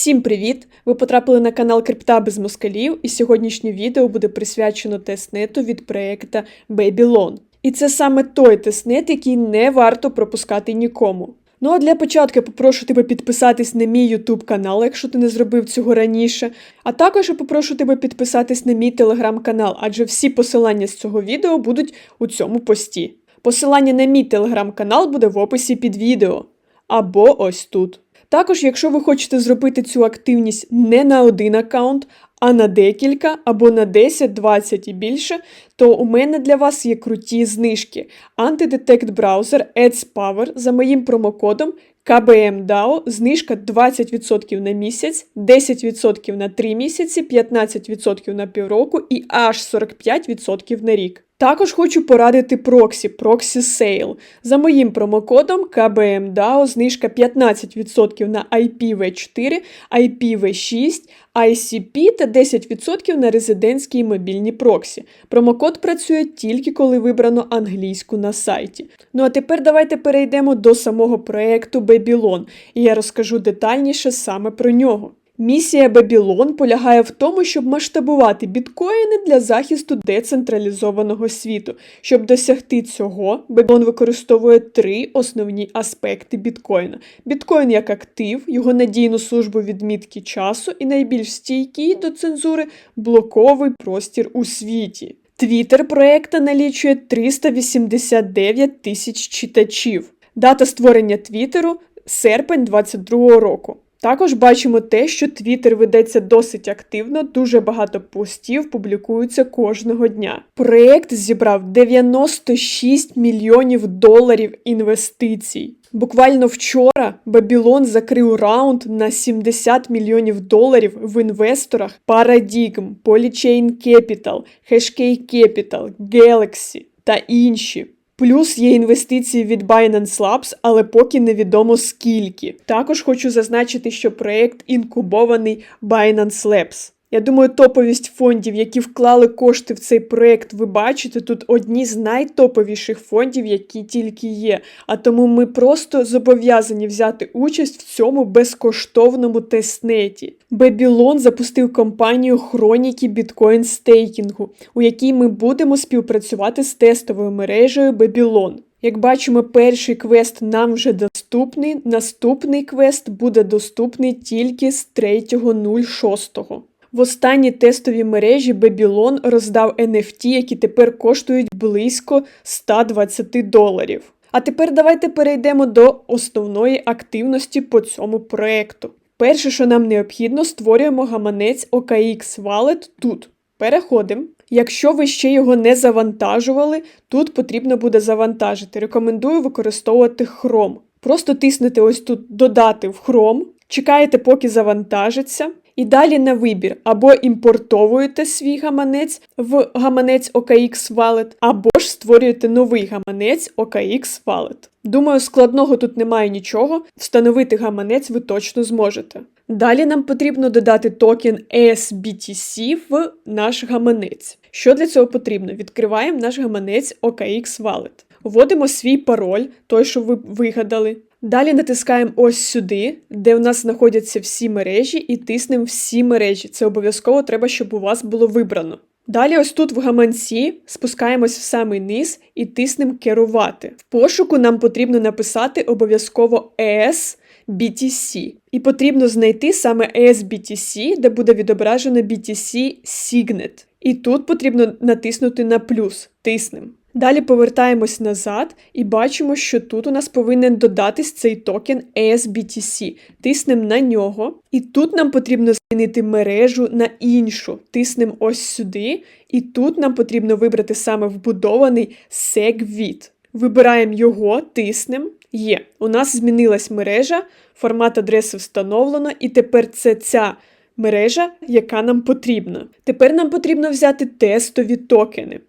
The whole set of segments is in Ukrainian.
Всім привіт! Ви потрапили на канал Крипта без москалів, і сьогоднішнє відео буде присвячено тестнету від проєкта Babylon. І це саме той тестнет, який не варто пропускати нікому. Ну а для початку я попрошу тебе підписатись на мій YouTube канал, якщо ти не зробив цього раніше. А також я попрошу тебе підписатись на мій телеграм-канал, адже всі посилання з цього відео будуть у цьому пості. Посилання на мій телеграм-канал буде в описі під відео. Або ось тут. Також, якщо ви хочете зробити цю активність не на один аккаунт, а на декілька або на 10, 20 і більше, то у мене для вас є круті знижки. Антидетект браузер Ads Power за моїм промокодом KBMDAO знижка 20% на місяць, 10% на 3 місяці, 15% на півроку і аж 45% на рік. Також хочу порадити Proxy, Proxy Sale. За моїм промокодом KBMDAO знижка 15% на IPv4, IPv6, ICP та 10% на резидентські і мобільні проксі. Промокод працює тільки коли вибрано англійську на сайті. Ну а тепер давайте перейдемо до самого проекту Babylon, і я розкажу детальніше саме про нього. Місія Babylon полягає в тому, щоб масштабувати біткоїни для захисту децентралізованого світу. Щоб досягти цього, Babylon використовує три основні аспекти біткоїна: біткоін як актив, його надійну службу відмітки часу і найбільш стійкий до цензури блоковий простір у світі. Твіттер проекта налічує 389 тисяч читачів. Дата створення Твіттеру серпень 2022 року. Також бачимо те, що Твіттер ведеться досить активно, дуже багато постів публікуються кожного дня. Проєкт зібрав 96 мільйонів доларів інвестицій. Буквально вчора Babylon закрив раунд на 70 мільйонів доларів в інвесторах Paradigm, Polychain Capital, Hashkey Capital, Galaxy та інші. Плюс є інвестиції від Binance Labs, але поки невідомо скільки. Також хочу зазначити, що проєкт інкубований Binance Labs. Я думаю, топовість фондів, які вклали кошти в цей проєкт, ви бачите, тут одні з найтоповіших фондів, які тільки є. А тому ми просто зобов'язані взяти участь в цьому безкоштовному тестнеті. Babylon запустив компанію Хроніки біткоін стейкінгу, у якій ми будемо співпрацювати з тестовою мережею Babylon. Як бачимо, перший квест нам вже доступний. Наступний квест буде доступний тільки з 3.06. В останній тестовій мережі Babylon роздав NFT, які тепер коштують близько 120 доларів. А тепер давайте перейдемо до основної активності по цьому проекту. Перше, що нам необхідно, створюємо гаманець OKX Wallet тут. Переходимо. Якщо ви ще його не завантажували, тут потрібно буде завантажити. Рекомендую використовувати Chrome. Просто тиснете ось тут Додати в Chrome, чекаєте, поки завантажиться. І далі на вибір або імпортовуєте свій гаманець в гаманець OKX Wallet, або ж створюєте новий гаманець OKX Wallet. Думаю, складного тут немає нічого. Встановити гаманець ви точно зможете. Далі нам потрібно додати токен ESBTC в наш гаманець. Що для цього потрібно? Відкриваємо наш гаманець OKX Wallet. Вводимо свій пароль, той, що ви вигадали. Далі натискаємо ось сюди, де у нас знаходяться всі мережі, і тиснемо всі мережі. Це обов'язково треба, щоб у вас було вибрано. Далі, ось тут в гаманці спускаємось в самий низ і тиснемо керувати. В пошуку нам потрібно написати обов'язково ES BTC. І потрібно знайти саме ESBTC, де буде відображено BTC Signet. І тут потрібно натиснути на плюс. Тиснемо. Далі повертаємось назад і бачимо, що тут у нас повинен додатись цей токен ESBTC. Тиснемо на нього. І тут нам потрібно змінити мережу на іншу. Тиснемо ось сюди. І тут нам потрібно вибрати саме вбудований SegWit. Вибираємо його, тиснемо. Є. У нас змінилась мережа, формат адреси встановлено, і тепер це ця мережа, яка нам потрібна. Тепер нам потрібно взяти тестові токени.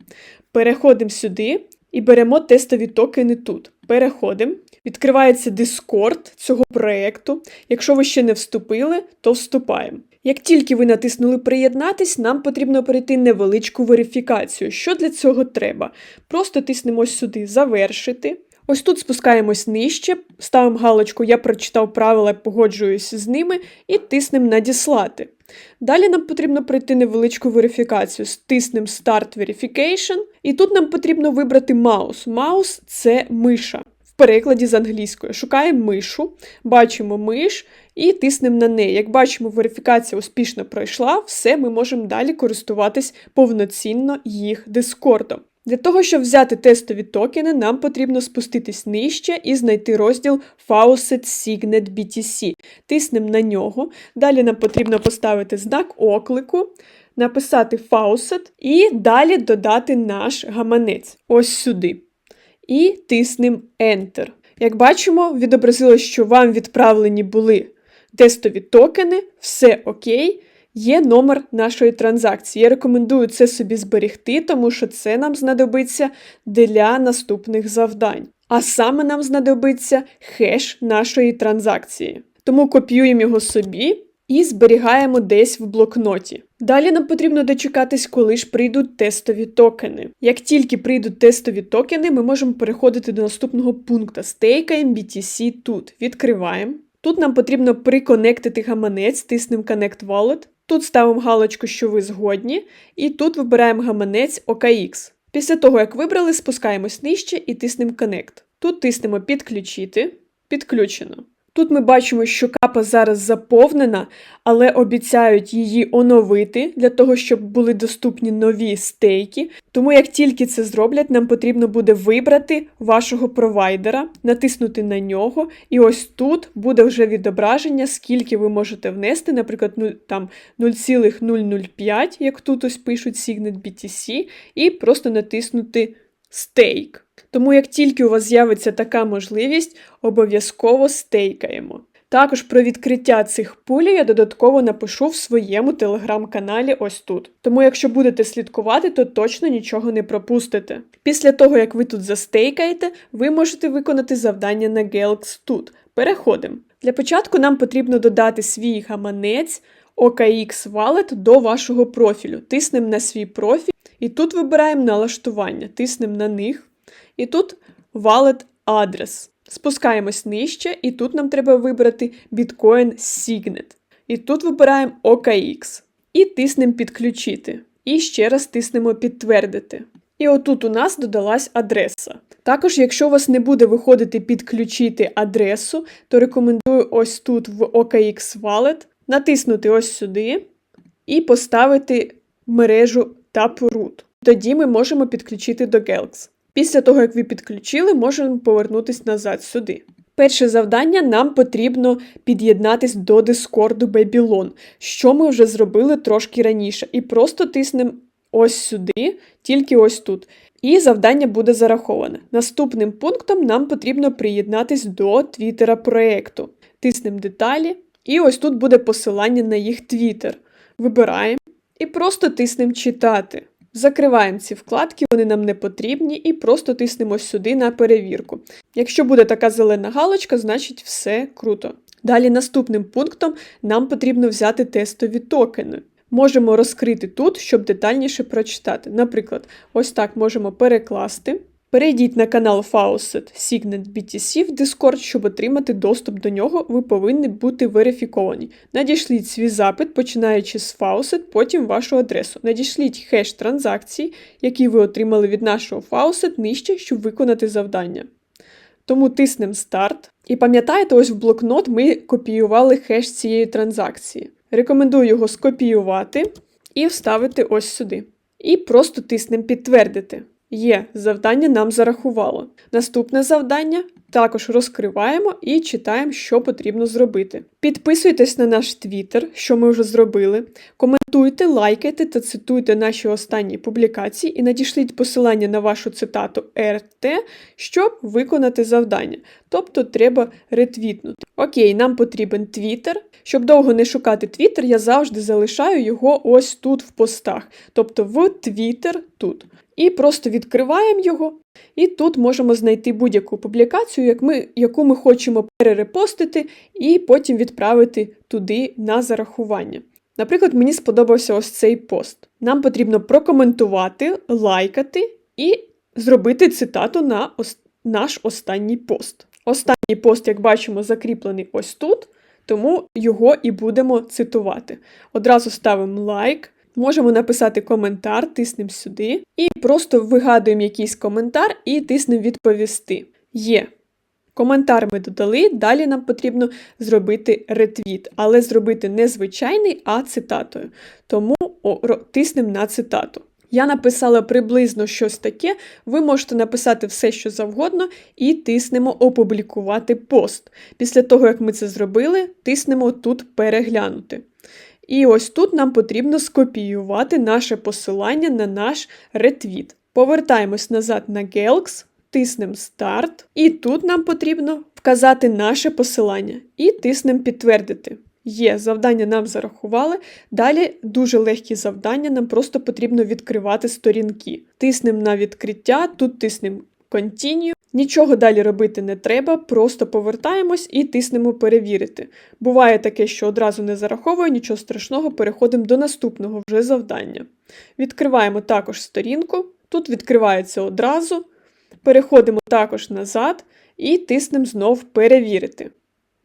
Переходимо сюди і беремо тестові токени тут. Переходимо. Відкривається Discord цього проєкту. Якщо ви ще не вступили, то вступаємо. Як тільки ви натиснули Приєднатись, нам потрібно перейти невеличку верифікацію. Що для цього треба? Просто тиснемо сюди Завершити. Ось тут спускаємось нижче, ставимо галочку Я прочитав правила, погоджуюсь з ними і тиснемо Надіслати. Далі нам потрібно пройти невеличку верифікацію. Стиснемо Start Verification, і тут нам потрібно вибрати маус. Маус це миша. В перекладі з англійської. Шукаємо мишу, бачимо миш і тиснемо на неї. Як бачимо, верифікація успішно пройшла, все, ми можемо далі користуватись повноцінно їх дискордом. Для того, щоб взяти тестові токени, нам потрібно спуститись нижче і знайти розділ Faucet Signet BTC. Тиснемо на нього. Далі нам потрібно поставити знак оклику, написати Faucet і далі додати наш гаманець ось сюди. І тиснемо Enter. Як бачимо, відобразилось, що вам відправлені були тестові токени, все окей. Є номер нашої транзакції. Я рекомендую це собі зберегти, тому що це нам знадобиться для наступних завдань. А саме нам знадобиться хеш нашої транзакції. Тому копіюємо його собі і зберігаємо десь в блокноті. Далі нам потрібно дочекатись, коли ж прийдуть тестові токени. Як тільки прийдуть тестові токени, ми можемо переходити до наступного пункту. Стейкаємо BTC тут. Відкриваємо. Тут нам потрібно приконектити гаманець, тиснемо Connect Wallet. Тут ставимо галочку, що ви згодні, і тут вибираємо гаманець OKX. Після того, як вибрали, спускаємось нижче і тиснемо Connect. Тут тиснемо Підключити. Підключено. Тут ми бачимо, що капа зараз заповнена, але обіцяють її оновити для того, щоб були доступні нові стейки. Тому як тільки це зроблять, нам потрібно буде вибрати вашого провайдера, натиснути на нього, і ось тут буде вже відображення, скільки ви можете внести, наприклад, ну, там 0,005, як тут ось пишуть Signet BTC, і просто натиснути стейк. Тому як тільки у вас з'явиться така можливість, обов'язково стейкаємо. Також про відкриття цих пулі я додатково напишу в своєму телеграм-каналі ось тут. Тому, якщо будете слідкувати, то точно нічого не пропустите. Після того, як ви тут застейкаєте, ви можете виконати завдання на Galax тут. Переходимо. Для початку нам потрібно додати свій гаманець OKX Wallet до вашого профілю. Тиснемо на свій профіль і тут вибираємо налаштування, тиснемо на них. І тут wallet адрес. Спускаємось нижче, і тут нам треба вибрати Bitcoin Signet. І тут вибираємо OKX. І тиснемо підключити. І ще раз тиснемо підтвердити. І отут у нас додалась адреса. Також, якщо у вас не буде виходити підключити адресу, то рекомендую ось тут в OKX Wallet натиснути ось сюди і поставити мережу Taproot. Тоді ми можемо підключити до Gelx. Після того, як ви підключили, можемо повернутися назад сюди. Перше завдання нам потрібно під'єднатись до Дискорду Babylon, що ми вже зробили трошки раніше. І просто тиснемо ось сюди, тільки ось тут. І завдання буде зараховане. Наступним пунктом нам потрібно приєднатись до твіттера проєкту. Тиснемо деталі, і ось тут буде посилання на їх твіттер. Вибираємо і просто тиснемо читати. Закриваємо ці вкладки, вони нам не потрібні, і просто тиснемо сюди на перевірку. Якщо буде така зелена галочка, значить все круто. Далі наступним пунктом нам потрібно взяти тестові токени. Можемо розкрити тут, щоб детальніше прочитати. Наприклад, ось так можемо перекласти. Перейдіть на канал Faucet Signet BTC в Discord, щоб отримати доступ до нього, ви повинні бути верифіковані. Надішліть свій запит, починаючи з Faucet, потім вашу адресу. Надішліть хеш транзакцій, які ви отримали від нашого Faucet нижче, щоб виконати завдання. Тому тиснемо старт. І пам'ятаєте, ось в блокнот ми копіювали хеш цієї транзакції. Рекомендую його скопіювати і вставити ось сюди. І просто тиснемо підтвердити. Є, завдання нам зарахувало. Наступне завдання також розкриваємо і читаємо, що потрібно зробити. Підписуйтесь на наш твіттер, що ми вже зробили. Коментуйте, лайкайте та цитуйте наші останні публікації і надішліть посилання на вашу цитату РТ, щоб виконати завдання. Тобто треба ретвітнути. Окей, нам потрібен твіттер. Щоб довго не шукати твіттер, я завжди залишаю його ось тут в постах. Тобто в твіттер тут. І просто відкриваємо його, і тут можемо знайти будь-яку публікацію, як ми, яку ми хочемо перерепостити, і потім відправити туди на зарахування. Наприклад, мені сподобався ось цей пост. Нам потрібно прокоментувати, лайкати і зробити цитату на наш останній пост. Останній пост, як бачимо, закріплений ось тут, тому його і будемо цитувати. Одразу ставимо лайк, можемо написати коментар, тиснемо сюди, і просто вигадуємо якийсь коментар і тиснемо відповісти. Є. Коментар ми додали, далі нам потрібно зробити ретвіт, але зробити не звичайний, а цитатою. Тому тиснемо на цитату. Я написала приблизно щось таке. Ви можете написати все, що завгодно, і тиснемо опублікувати пост. Після того, як ми це зробили, тиснемо тут переглянути. І ось тут нам потрібно скопіювати наше посилання на наш ретвіт. Повертаємось назад на Gelks, тиснемо старт, і тут нам потрібно вказати наше посилання і тиснемо підтвердити. Є, завдання нам зарахували. Далі дуже легкі завдання, нам просто потрібно відкривати сторінки. Тиснемо на відкриття, тут тиснемо Continue. Нічого далі робити не треба, просто повертаємось і тиснемо перевірити. Буває таке, що одразу не зараховує, нічого страшного, переходимо до наступного вже завдання. Відкриваємо також сторінку, тут відкривається одразу. Переходимо також назад і тиснемо знов перевірити.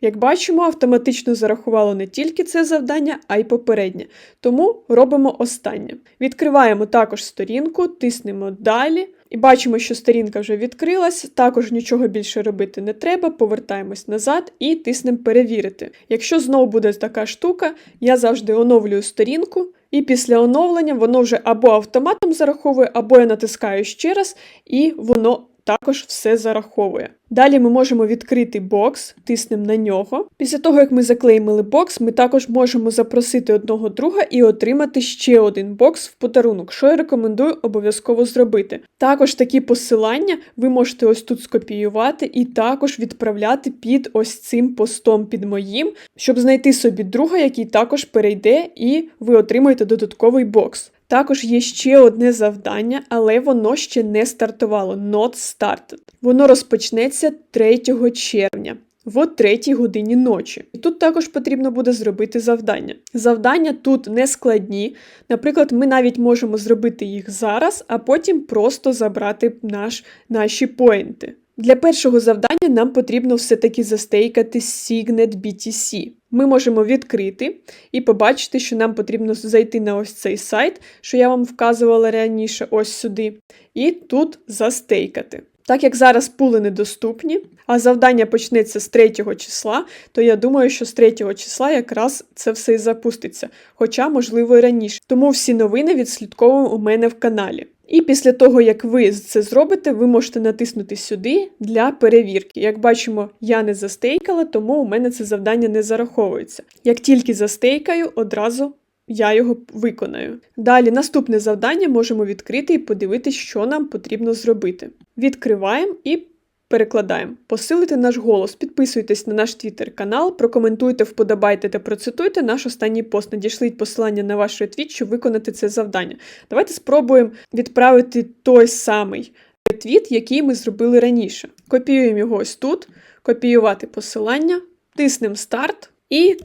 Як бачимо, автоматично зарахувало не тільки це завдання, а й попереднє. Тому робимо останнє. Відкриваємо також сторінку, тиснемо далі. І бачимо, що сторінка вже відкрилась, також нічого більше робити не треба, повертаємось назад і тиснемо перевірити. Якщо знову буде така штука, я завжди оновлюю сторінку, і після оновлення воно вже або автоматом зараховує, або я натискаю ще раз, і воно також все зараховує. Далі ми можемо відкрити бокс, тиснемо на нього. Після того, як ми заклеймили бокс, ми також можемо запросити одного друга і отримати ще один бокс в подарунок, що я рекомендую обов'язково зробити. Також такі посилання ви можете ось тут скопіювати і також відправляти під ось цим постом під моїм, щоб знайти собі друга, який також перейде, і ви отримаєте додатковий бокс. Також є ще одне завдання, але воно ще не стартувало. Not started. Воно розпочнеться 3 червня. В 3 годині ночі. І тут також потрібно буде зробити завдання. Завдання тут не складні. Наприклад, ми навіть можемо зробити їх зараз, а потім просто забрати наш, наші поінти. Для першого завдання нам потрібно все-таки застейкати Signet BTC. Ми можемо відкрити і побачити, що нам потрібно зайти на ось цей сайт, що я вам вказувала раніше, ось сюди, і тут застейкати. Так як зараз пули недоступні, а завдання почнеться з 3 числа, то я думаю, що з 3 числа якраз це все і запуститься, хоча, можливо, і раніше. Тому всі новини відслідковуємо у мене в каналі. І після того, як ви це зробите, ви можете натиснути сюди для перевірки. Як бачимо, я не застейкала, тому у мене це завдання не зараховується. Як тільки застейкаю, одразу я його виконаю. Далі наступне завдання можемо відкрити і подивитися, що нам потрібно зробити. Відкриваємо і перекладаємо. Посилити наш голос, підписуйтесь на наш твіттер канал, прокоментуйте, вподобайте та процитуйте наш останній пост. Надішліть посилання на ваш ретвіт, щоб виконати це завдання. Давайте спробуємо відправити той самий ретвіт, який ми зробили раніше. Копіюємо його ось тут, копіювати посилання, тиснемо старт і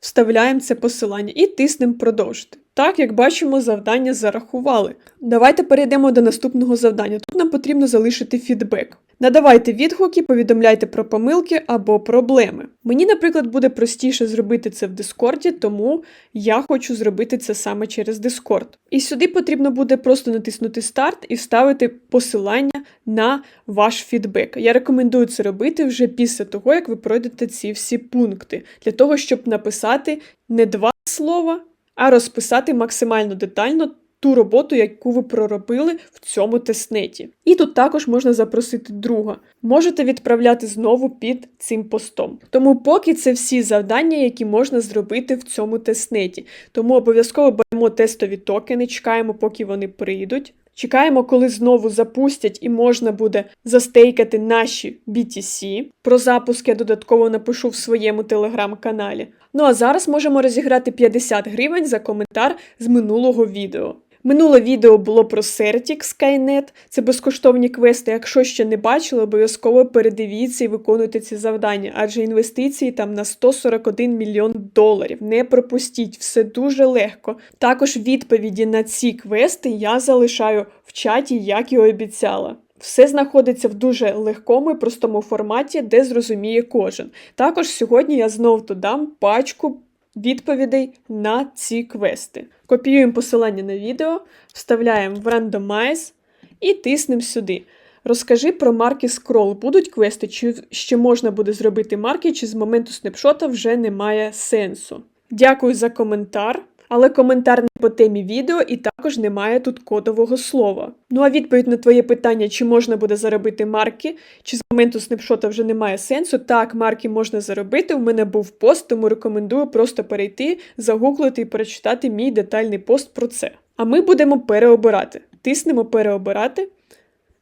вставляємо це посилання і тиснемо продовжити. Так, як бачимо, завдання зарахували. Давайте перейдемо до наступного завдання. Тут нам потрібно залишити фідбек. Надавайте відгуки, повідомляйте про помилки або проблеми. Мені, наприклад, буде простіше зробити це в Дискорді, тому я хочу зробити це саме через Discord. І сюди потрібно буде просто натиснути старт і вставити посилання на ваш фідбек. Я рекомендую це робити вже після того, як ви пройдете ці всі пункти, для того, щоб написати не два слова, а розписати максимально детально ту роботу, яку ви проробили в цьому тестнеті. І тут також можна запросити друга. Можете відправляти знову під цим постом. Тому поки це всі завдання, які можна зробити в цьому тестнеті. Тому обов'язково беремо тестові токени, чекаємо, поки вони прийдуть. Чекаємо, коли знову запустять і можна буде застейкати наші BTC. Про запуск я додатково напишу в своєму телеграм-каналі. Ну а зараз можемо розіграти 50 гривень за коментар з минулого відео. Минуле відео було про Certic Skynet, це безкоштовні квести. Якщо ще не бачили, обов'язково передивіться і виконуйте ці завдання, адже інвестиції там на 141 мільйон доларів. Не пропустіть, все дуже легко. Також відповіді на ці квести я залишаю в чаті, як і обіцяла. Все знаходиться в дуже легкому і простому форматі, де зрозуміє кожен. Також сьогодні я знов додам пачку відповідей на ці квести. Копіюємо посилання на відео, вставляємо в Randomize і тиснемо сюди. Розкажи про марки Scroll. Будуть квести, чи ще можна буде зробити марки, чи з моменту снапшота вже немає сенсу. Дякую за коментар, але коментар не по темі відео і також немає тут кодового слова. Ну а відповідь на твоє питання, чи можна буде заробити марки, чи з моменту снапшота вже немає сенсу. Так, марки можна заробити. У мене був пост, тому рекомендую просто перейти, загуглити і перечитати мій детальний пост про це. А ми будемо переобирати. Тиснемо переобирати.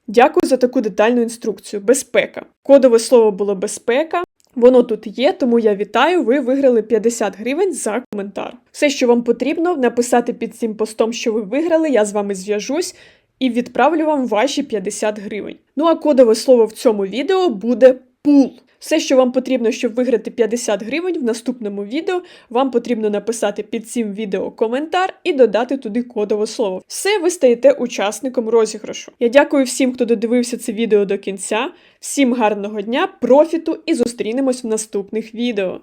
Дякую за таку детальну інструкцію. Безпека. Кодове слово було безпека. Воно тут є, тому я вітаю. Ви виграли 50 гривень за коментар. Все, що вам потрібно, написати під цим постом, що ви виграли. Я з вами зв'яжусь і відправлю вам ваші 50 гривень. Ну а кодове слово в цьому відео буде пул. Все, що вам потрібно, щоб виграти 50 гривень в наступному відео, вам потрібно написати під цим відео коментар і додати туди кодове слово. Все, ви стаєте учасником розіграшу. Я дякую всім, хто додивився це відео до кінця. Всім гарного дня, профіту і зустрінемось в наступних відео.